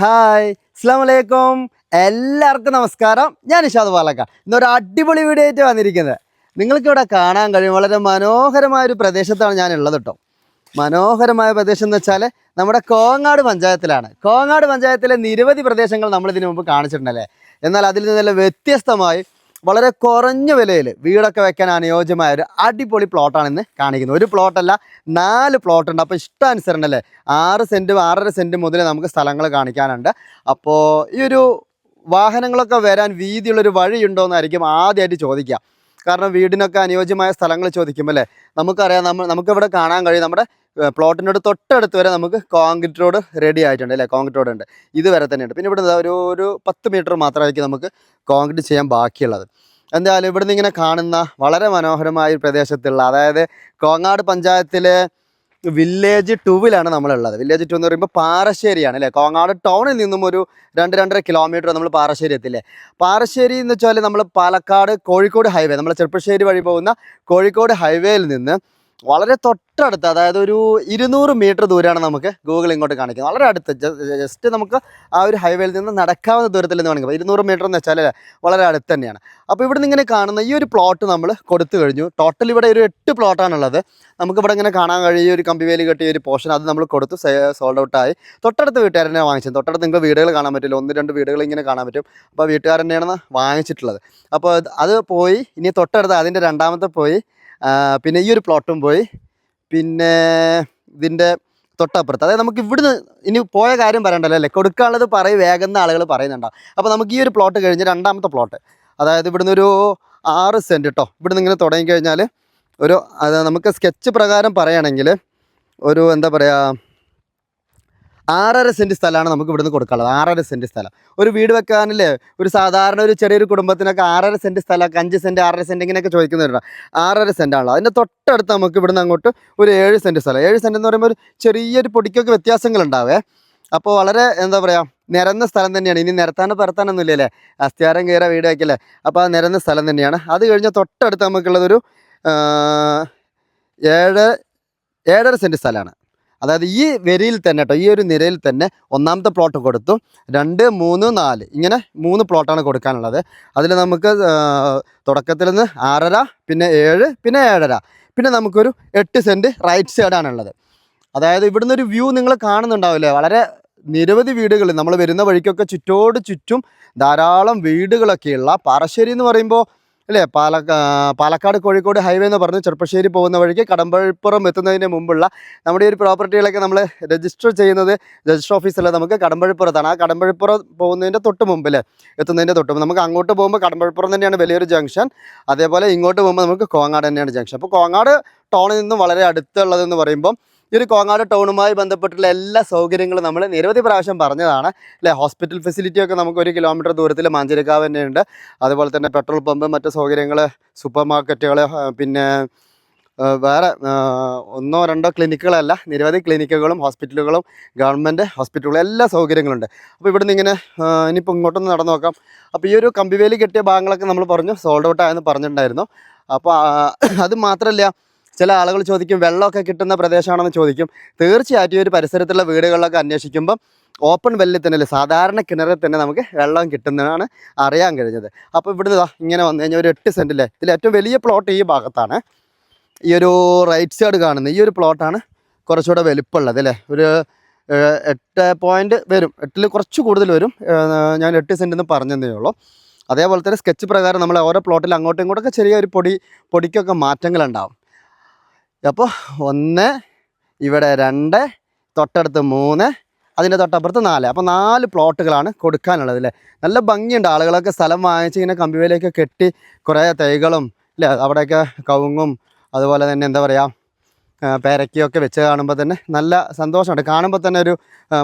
Hi അസ്സാം വലൈക്കും എല്ലാവർക്കും നമസ്കാരം. ഞാൻ ഇഷാദ് പാലക്ക. ഇന്നൊരു അടിപൊളി വീഡിയോ ആയിട്ട് വന്നിരിക്കുന്നത്. നിങ്ങൾക്കിവിടെ കാണാൻ കഴിയും. വളരെ മനോഹരമായ ഒരു പ്രദേശത്താണ് ഞാൻ ഉള്ളത് കേട്ടോ. മനോഹരമായ പ്രദേശം എന്ന് വെച്ചാൽ നമ്മുടെ കോങ്ങാട് പഞ്ചായത്തിലാണ്. കോങ്ങാട് പഞ്ചായത്തിലെ നിരവധി പ്രദേശങ്ങൾ നമ്മൾ ഇതിനു മുമ്പ് കാണിച്ചിട്ടുണ്ടല്ലേ? എന്നാൽ അതിൽ നിന്നെല്ലാം വ്യത്യസ്തമായി വളരെ കുറഞ്ഞ വിലയിൽ വീടൊക്കെ വെക്കാൻ അനുയോജ്യമായ ഒരു അടിപൊളി പ്ലോട്ടാണ് ഇന്ന് കാണിക്കുന്നത്. ഒരു പ്ലോട്ടല്ല നാല് പ്ലോട്ട് ഉണ്ട്. അപ്പോൾ ഇഷ്ടാനുസരണം അല്ലേ ആറ് സെന്റും ആറര സെന്റും മുതൽ നമുക്ക് സ്ഥലങ്ങൾ കാണിക്കാനുണ്ട്. അപ്പോൾ ഈ ഒരു വാഹനങ്ങളൊക്കെ വരാൻ വീതിയുള്ളൊരു വഴിയുണ്ടോ എന്നായിരിക്കും ആദ്യമായിട്ട് ചോദിക്കുക. കാരണം വീടിനൊക്കെ അനുയോജ്യമായ സ്ഥലങ്ങൾ ചോദിക്കുമ്പോൾ അല്ലേ? നമുക്കറിയാം നമ്മൾ നമുക്കിവിടെ കാണാൻ കഴിയും. നമ്മുടെ പ്ലോട്ടിനോട് തൊട്ടടുത്ത് വരെ നമുക്ക് കോൺക്രീറ്റ് റോഡ് റെഡി ആയിട്ടുണ്ട് അല്ലേ? കോൺക്രീറ്റ് റോഡ് ഉണ്ട്. ഇതുവരെ തന്നെയുണ്ട്. പിന്നെ ഇവിടെ ഒരു ഒരു പത്ത് മീറ്റർ മാത്രമായിരിക്കും നമുക്ക് കോൺക്രീറ്റ് ചെയ്യാൻ ബാക്കിയുള്ളത്. എന്തായാലും ഇവിടുന്ന് ഇങ്ങനെ കാണുന്ന വളരെ മനോഹരമായ പ്രദേശത്തുള്ള അതായത് കോങ്ങാട് പഞ്ചായത്തിലെ വില്ലേജ് ടൂവിലാണ് നമ്മളുള്ളത്. വില്ലേജ് ടു എന്ന് പറയുമ്പോൾ പാറശ്ശേരിയാണ് അല്ലേ? കോങ്ങാട് ടൗണിൽ നിന്നും ഒരു രണ്ട് രണ്ടര കിലോമീറ്റർ നമ്മൾ പാറശ്ശേരി എത്തില്ലേ? പാറശ്ശേരി എന്ന് വെച്ചാൽ നമ്മൾ പാലക്കാട് കോഴിക്കോട് ഹൈവേ നമ്മൾ ചെറുപ്പശ്ശേരി വഴി പോകുന്ന കോഴിക്കോട് ഹൈവേയിൽ നിന്ന് വളരെ തൊട്ടടുത്ത് അതായത് ഒരു ഇരുന്നൂറ് മീറ്റർ ദൂരമാണ് നമുക്ക് ഗൂഗിൾ ഇങ്ങോട്ട് കാണിക്കുന്നത്. വളരെ അടുത്ത് ജസ്റ്റ് നമുക്ക് ആ ഒരു ഹൈവേയിൽ നിന്ന് നടക്കാവുന്ന ദൂരത്തിൽ നിന്ന് വേണമെങ്കിൽ ഇരുന്നൂറ് മീറ്റർ എന്ന് വെച്ചാൽ വളരെ അടുത്ത് തന്നെയാണ്. അപ്പോൾ ഇവിടെ നിന്ന് ഇങ്ങനെ കാണുന്ന ഈ ഒരു പ്ലോട്ട് നമ്മൾ കൊടുത്തു കഴിഞ്ഞു. ടോട്ടൽ ഇവിടെ ഒരു എട്ട് പ്ലോട്ടാണുള്ളത് നമുക്കിവിടെ ഇങ്ങനെ കാണാൻ കഴിയും. ഒരു കമ്പിവേലി കെട്ടിയ ഒരു പോർഷൻ അത് നമ്മൾ കൊടുത്തു സോൾഡ് ഔട്ടായി തൊട്ടടുത്ത് വീട്ടുകാരനെ വാങ്ങിച്ചത്. തൊട്ടടുത്ത് നിങ്ങൾക്ക് വീടുകൾ കാണാൻ പറ്റില്ല. ഒന്ന് രണ്ട് വീടുകൾ ഇങ്ങനെ കാണാൻ പറ്റും. അപ്പോൾ വീട്ടുകാരൻ തന്നെയാണ് വാങ്ങിച്ചിട്ടുള്ളത്. അപ്പോൾ അത് പോയി ഇനി തൊട്ടടുത്ത് അതിന്റെ രണ്ടാമത്തെ പോയി പിന്നെ ഈ ഒരു പ്ലോട്ടും പോയി. പിന്നെ ഇതിന്റെ തൊട്ടപ്പുറത്ത്. അതായത് നമുക്ക് ഇവിടുന്ന് ഇനി പോയ കാര്യം പറയണ്ടല്ലോ അല്ലേ? കൊടുക്കാനുള്ളത് പറയും വേഗം ആളുകൾ പറയുന്നുണ്ടാവും അപ്പോൾ നമുക്ക് ഈ ഒരു പ്ലോട്ട് കഴിഞ്ഞ് രണ്ടാമത്തെ പ്ലോട്ട് അതായത് ഇവിടുന്ന് ഒരു ആറ് സെന്റ് കേട്ടോ ഇവിടുന്ന് ഇങ്ങനെ തുടങ്ങിക്കഴിഞ്ഞാൽ ഒരു അത് നമുക്ക് സ്കെച്ച് പ്രകാരം പറയുകയാണെങ്കിൽ ഒരു എന്താ പറയുക ആറര സെന്റ് സ്ഥലമാണ് നമുക്ക് ഇവിടുന്ന് കൊടുക്കാനുള്ളത്. ആറര സെന്റ് സ്ഥലം. ഒരു വീട് വെക്കാനല്ലേ? ഒരു സാധാരണ ഒരു ചെറിയൊരു കുടുംബത്തിനൊക്കെ ആറര സെന്റ് സ്ഥലമൊക്കെ അഞ്ച് സെന്റ് ആറര സെന്റ് ഇങ്ങനെയൊക്കെ ചോദിക്കുന്നുണ്ട് ആറര സെന്റാണല്ലോ അതിന്റെ തൊട്ടടുത്ത് നമുക്ക് ഇവിടുന്ന് അങ്ങോട്ട് ഒരു ഏഴ് സെന്റ് സ്ഥലം. ഏഴ് സെന്റ് എന്ന് പറയുമ്പോൾ ഒരു ചെറിയൊരു പൊടിക്കൊക്കെ വ്യത്യാസങ്ങളുണ്ടാവേ. അപ്പോൾ വളരെ എന്താ പറയുക നിരന്ന സ്ഥലം തന്നെയാണ്. ഇനി നിരത്താനോ പറത്താനൊന്നും ഇല്ലല്ലേ അസ്ഥിയാരം കയറ വീട് വയ്ക്കല്ലേ അപ്പോൾ ആ നിരന്ന സ്ഥലം തന്നെയാണ്. അത് കഴിഞ്ഞാൽ തൊട്ടടുത്ത് നമുക്കുള്ളതൊരു ഏഴ് ഏഴര സെന്റ് സ്ഥലമാണ്. അതായത് ഈ വരിയിൽ തന്നെ കേട്ടോ ഈ ഒരു നിരയിൽ തന്നെ ഒന്നാമത്തെ പ്ലോട്ട് കൊടുത്തു. രണ്ട് മൂന്ന് നാല്. ഇങ്ങനെ മൂന്ന് പ്ലോട്ടാണ് കൊടുക്കാനുള്ളത്. അതിൽ നമുക്ക് തുടക്കത്തിൽ നിന്ന് ആറര പിന്നെ ഏഴ് പിന്നെ ഏഴര. പിന്നെ നമുക്കൊരു എട്ട് സെന്റ് റൈറ്റ് സൈഡാണുള്ളത് അതായത് ഇവിടുന്ന് ഒരു വ്യൂ നിങ്ങൾ കാണുന്നുണ്ടാവില്ലേ? വളരെ നിരവധി വീടുകൾ നമ്മൾ വരുന്ന വഴിക്കൊക്കെ ചുറ്റോട് ചുറ്റും ധാരാളം വീടുകളൊക്കെയുള്ള പാറശ്ശേരി എന്ന് പറയുമ്പോൾ അല്ലേ? പാല പാലക്കാട് കോഴിക്കോട് ഹൈവേ എന്ന് പറഞ്ഞ് ചെറുപ്പശ്ശേരി പോകുന്ന വഴിക്ക് കടമ്പഴിപ്പുറം എത്തുന്നതിന് മുമ്പുള്ള നമ്മുടെ ഈ ഒരു പ്രോപ്പർട്ടികളൊക്കെ നമ്മൾ രജിസ്റ്റർ ചെയ്യുന്നത് രജിസ്റ്റർ ഓഫീസല്ല? നമുക്ക് കടമ്പഴിപ്പുറത്താണ്. ആ കടമ്പഴിപ്പുറം പോകുന്നതിന്റെ തൊട്ട് മുമ്പിൽ എത്തുന്നതിന്റെ തൊട്ട് മുമ്പ് നമുക്ക് അങ്ങോട്ട് പോകുമ്പോൾ കടമ്പഴിപ്പുറം തന്നെയാണ് വലിയൊരു ജംഗ്ഷൻ. അതേപോലെ ഇങ്ങോട്ട് പോകുമ്പോൾ നമുക്ക് കോങ്ങാട് തന്നെയാണ് ജംഗ്ഷൻ. അപ്പോൾ കോങ്ങാട് ടൗണിൽ നിന്നും വളരെ അടുത്തുള്ളതെന്ന് പറയുമ്പം ഈ ഒരു കോങ്ങാട് ടൗണുമായി ബന്ധപ്പെട്ടിട്ടുള്ള എല്ലാ സൗകര്യങ്ങളും നമ്മൾ നിരവധി പ്രാവശ്യം പറഞ്ഞതാണ്. അല്ലേ ഹോസ്പിറ്റൽ ഫെസിലിറ്റി ഒക്കെ നമുക്ക് ഒരു കിലോമീറ്റർ ദൂരത്തിൽ മാഞ്ചിരക്കാവ് തന്നെയുണ്ട് അതുപോലെ തന്നെ പെട്രോൾ പമ്പ് മറ്റ് സൗകര്യങ്ങൾ സൂപ്പർ മാർക്കറ്റുകൾ പിന്നെ വേറെ ഒന്നോ രണ്ടോ ക്ലിനിക്കുകളല്ല. നിരവധി ക്ലിനിക്കുകളും ഹോസ്പിറ്റലുകളും ഗവൺമെന്റ് ഹോസ്പിറ്റലുകളും എല്ലാ സൗകര്യങ്ങളുണ്ട്. അപ്പോൾ ഇവിടുന്ന് ഇങ്ങനെ ഇനിയിപ്പോൾ ഇങ്ങോട്ടൊന്ന് നടന്നു നോക്കാം. അപ്പോൾ ഈ ഒരു കമ്പിവേലി കെട്ടിയ ഭാഗങ്ങളൊക്കെ നമ്മൾ പറഞ്ഞു സോൾഡ് ഔട്ട് ആയെന്ന് പറഞ്ഞിട്ടുണ്ടായിരുന്നു. അപ്പോൾ അത് മാത്രമല്ല ചില ആളുകൾ ചോദിക്കും വെള്ളമൊക്കെ കിട്ടുന്ന പ്രദേശമാണെന്ന് ചോദിക്കും. തീർച്ചയായിട്ടും ഒരു പരിസരത്തുള്ള വീടുകളിലൊക്കെ അന്വേഷിക്കുമ്പം ഓപ്പൺ വെല്ലിൽ തന്നെ അല്ലേ സാധാരണ കിണറിൽ തന്നെ നമുക്ക് വെള്ളം കിട്ടുന്നതാണ് അറിയാൻ കഴിഞ്ഞത്. അപ്പോൾ ഇവിടുന്ന് ഇങ്ങനെ വന്നു കഴിഞ്ഞാൽ ഒരു എട്ട് സെന്റിലെ ഇതിൽ ഏറ്റവും വലിയ പ്ലോട്ട് ഈ ഭാഗത്താണ്. ഈ ഒരു റൈറ്റ് സൈഡ് കാണുന്നത് ഈ ഒരു പ്ലോട്ടാണ് കുറച്ചുകൂടെ വലിപ്പമുള്ളത് അല്ലേ ഒരു എട്ട് പോയിന്റ് വരും. എട്ടിൽ കുറച്ച് കൂടുതൽ വരും. ഞാൻ എട്ട് സെന്റ് എന്ന് പറഞ്ഞതേ ഉള്ളൂ. അതേപോലെ തന്നെ സ്കെച്ച് പ്രകാരം നമ്മൾ ഓരോ പ്ലോട്ടിൽ അങ്ങോട്ടും ഇങ്ങോട്ടൊക്കെ ചെറിയൊരു പൊടി പൊടിക്കൊക്കെ മാറ്റങ്ങളുണ്ടാവും അപ്പോൾ ഒന്ന് ഇവിടെ രണ്ട് തൊട്ടടുത്ത് മൂന്ന് അതിന്റെ തൊട്ടപ്പുറത്ത് നാല്. അപ്പോൾ നാല് പ്ലോട്ടുകളാണ് കൊടുക്കാനുള്ളത് അല്ലേ നല്ല ഭംഗിയുണ്ട്. ആളുകളൊക്കെ സ്ഥലം വാങ്ങിച്ച് ഇങ്ങനെ കമ്പിവേലൊക്കെ കെട്ടി കുറേ തൈകളും അല്ലേ അവിടെയൊക്കെ കവുങ്ങും അതുപോലെ തന്നെ എന്താ പറയുക പേരക്കിയൊക്കെ വെച്ച് കാണുമ്പോൾ തന്നെ നല്ല സന്തോഷമുണ്ട്. കാണുമ്പോൾ തന്നെ ഒരു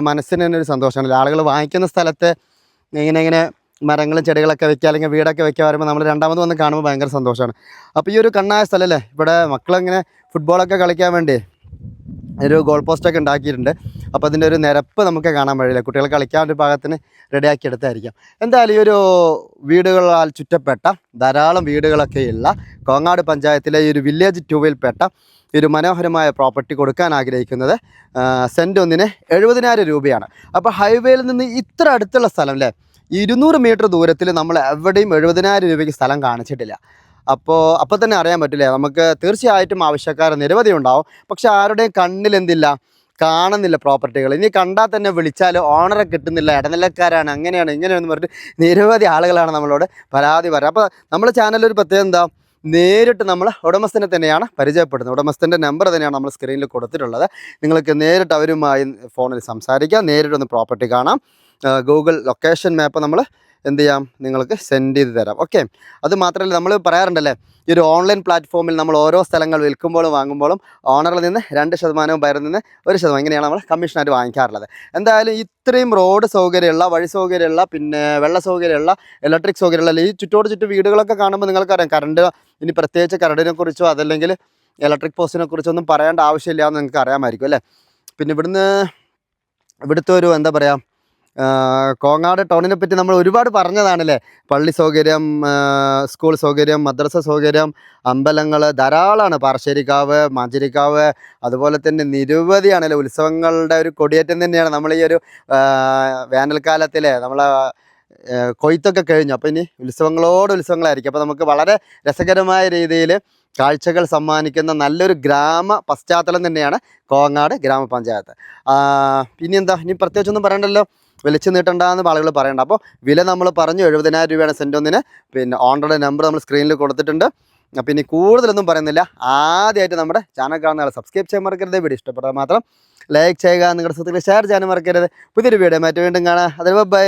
മനസ്സിന് തന്നെ ഒരു സന്തോഷമാണ് ആളുകൾ വാങ്ങിക്കുന്ന സ്ഥലത്തെ ഇങ്ങനെ ഇങ്ങനെ മരങ്ങളും ചെടികളൊക്കെ വെക്കുക അല്ലെങ്കിൽ വീടൊക്കെ വെക്കുക വരുമ്പോൾ നമ്മൾ രണ്ടാമത് വന്ന് കാണുമ്പോൾ ഭയങ്കര സന്തോഷമാണ്. അപ്പോൾ ഈ ഒരു കണ്ണായ സ്ഥലമല്ലേ ഇവിടെ മക്കളിങ്ങനെ ഫുട്ബോളൊക്കെ കളിക്കാൻ വേണ്ടി ഒരു ഗോൾ പോസ്റ്റൊക്കെ ഉണ്ടാക്കിയിട്ടുണ്ട്. അപ്പോൾ അതിന്റെ ഒരു നിരപ്പ് നമുക്ക് കാണാൻ വഴിയില്ല കുട്ടികൾ കളിക്കാൻ ഒരു ഭാഗത്തിന് റെഡിയാക്കി എടുത്തായിരിക്കാം. എന്തായാലും ഈ ഒരു വീടുകളാൽ ചുറ്റപ്പെട്ട ധാരാളം വീടുകളൊക്കെയുള്ള കോങ്ങാട് പഞ്ചായത്തിലെ ഈ ഒരു വില്ലേജ് ടൂവിൽപ്പെട്ട ഈ ഒരു മനോഹരമായ പ്രോപ്പർട്ടി കൊടുക്കാൻ ആഗ്രഹിക്കുന്നത് സെന്റ് ഒന്നിന് എഴുപതിനായിരം രൂപയാണ്. അപ്പോൾ ഹൈവേയിൽ നിന്ന് ഇത്ര അടുത്തുള്ള സ്ഥലം അല്ലേ? ഇരുന്നൂറ് മീറ്റർ ദൂരത്തിൽ നമ്മൾ എവിടെയും എഴുപതിനായിരം രൂപയ്ക്ക് സ്ഥലം കാണിച്ചിട്ടില്ല. അപ്പോൾ അപ്പോൾ തന്നെ അറിയാൻ പറ്റില്ലേ? നമുക്ക് തീർച്ചയായിട്ടും ആവശ്യക്കാർ നിരവധി ഉണ്ടാവും. പക്ഷെ ആരുടെയും കണ്ണിൽ എന്തില്ല? കാണുന്നില്ല പ്രോപ്പർട്ടികൾ. ഇനി കണ്ടാൽ തന്നെ വിളിച്ചാൽ ഓണറെ കിട്ടുന്നില്ല ഇടനിലക്കാരാണ് അങ്ങനെയാണ് ഇങ്ങനെയാണെന്ന് പറഞ്ഞിട്ട് നിരവധി ആളുകളാണ് നമ്മളോട് പരാതി പറയുക. അപ്പോൾ നമ്മുടെ ചാനലിൽ ഒരു പ്രത്യേകത എന്താ? നേരിട്ട് നമ്മൾ ഉടമസ്ഥനെ തന്നെയാണ് പരിചയപ്പെടുന്നത്. ഉടമസ്ഥന്റെ നമ്പർ തന്നെയാണ് നമ്മൾ സ്ക്രീനിൽ കൊടുത്തിട്ടുള്ളത്. നിങ്ങൾക്ക് നേരിട്ട് അവരുമായി ഫോണിൽ സംസാരിക്കാം. നേരിട്ടൊന്ന് പ്രോപ്പർട്ടി കാണാം. ഗൂഗിൾ ലൊക്കേഷൻ മാപ്പ് നമ്മൾ എന്ത് ചെയ്യാം? നിങ്ങൾക്ക് സെൻഡ് ചെയ്ത് തരാം. ഓക്കെ അത് മാത്രമല്ല നമ്മൾ പറയാറുണ്ടല്ലേ ഈ ഒരു ഓൺലൈൻ പ്ലാറ്റ്ഫോമിൽ നമ്മൾ ഓരോ സ്ഥലങ്ങൾ വിൽക്കുമ്പോഴും വാങ്ങുമ്പോഴും ഓണറിൽ നിന്ന് രണ്ട് ശതമാനവും ബയറിൽ നിന്ന് ഒരു ശതമാനം. ഇങ്ങനെയാണ് നമ്മൾ കമ്മീഷനായിട്ട് വാങ്ങിക്കാറുള്ളത്. എന്തായാലും ഇത്രയും റോഡ് സൗകര്യമുള്ള വഴി സൗകര്യമുള്ള പിന്നെ വെള്ള സൗകര്യമുള്ള ഇലക്ട്രിക് സൗകര്യമുള്ള ഈ ചുറ്റോട് ചുറ്റും വീടുകളൊക്കെ കാണുമ്പോൾ നിങ്ങൾക്കറിയാം കറണ്ട് ഇനി പ്രത്യേകിച്ച് കറണ്ടിനെ കുറിച്ചോ അതല്ലെങ്കിൽ ഇലക്ട്രിക് പോസ്റ്റിനെ കുറിച്ചൊന്നും പറയേണ്ട ആവശ്യമില്ല എന്ന് നിങ്ങൾക്ക് അറിയാമായിരിക്കും അല്ലേ? പിന്നെ ഇവിടുന്ന് ഇവിടുത്തെ ഒരു എന്താ പറയുക കോങ്ങാട് ടൗണിനെ പറ്റി നമ്മൾ ഒരുപാട് പറഞ്ഞതാണല്ലേ? പള്ളി സൗകര്യം സ്കൂൾ സൗകര്യം മദ്രസ സൗകര്യം അമ്പലങ്ങൾ ധാരാളമാണ്. പാറശ്ശേരിക്കാവ് മാഞ്ചേരിക്കാവ് അതുപോലെ തന്നെ നിരവധിയാണല്ലേ ഉത്സവങ്ങളുടെ ഒരു കൊടിയേറ്റം തന്നെയാണ്. നമ്മൾ ഈ ഒരു വേനൽക്കാലത്തിലെ നമ്മളെ കൊയ്ത്തൊക്കെ കഴിഞ്ഞു. അപ്പോൾ ഇനി ഉത്സവങ്ങളോട് ഉത്സവങ്ങളായിരിക്കും. അപ്പോൾ നമുക്ക് വളരെ രസകരമായ രീതിയിൽ കാഴ്ചകൾ സമ്മാനിക്കുന്ന നല്ലൊരു ഗ്രാമ പശ്ചാത്തലം തന്നെയാണ് കോങ്ങാട് ഗ്രാമപഞ്ചായത്ത്. പിന്നെന്താ ഇനി പ്രത്യേകിച്ചൊന്നും പറയണ്ടല്ലോ? വിളിച്ചു നീട്ടണ്ടെന്ന് ആളുകൾ പറയണ്ട അപ്പോൾ വില നമ്മൾ പറഞ്ഞു എഴുപതിനായിരം രൂപയാണ് സെന്റ് ഒന്നിന്. പിന്നെ ഓണറുടെ നമ്പർ നമ്മൾ സ്ക്രീനിൽ കൊടുത്തിട്ടുണ്ട്. അപ്പം ഇനി കൂടുതലൊന്നും പറയുന്നില്ല. ആദ്യമായിട്ട് നമ്മുടെ ചാനൽ കാണുന്ന ആൾ സബ്സ്ക്രൈബ് ചെയ്യാൻ മറക്കരുത്. വീഡിയോ ഇഷ്ടപ്പെട്ടാൽ മാത്രം ലൈക്ക് ചെയ്യുക. നിങ്ങളുടെ സുഹൃത്തുക്കളെ ഷെയർ ചെയ്യാനും മറക്കരുത്. പുതിയൊരു വീഡിയോ മാറ്റി വീണ്ടും കാണാം. അതിൽ ബൈ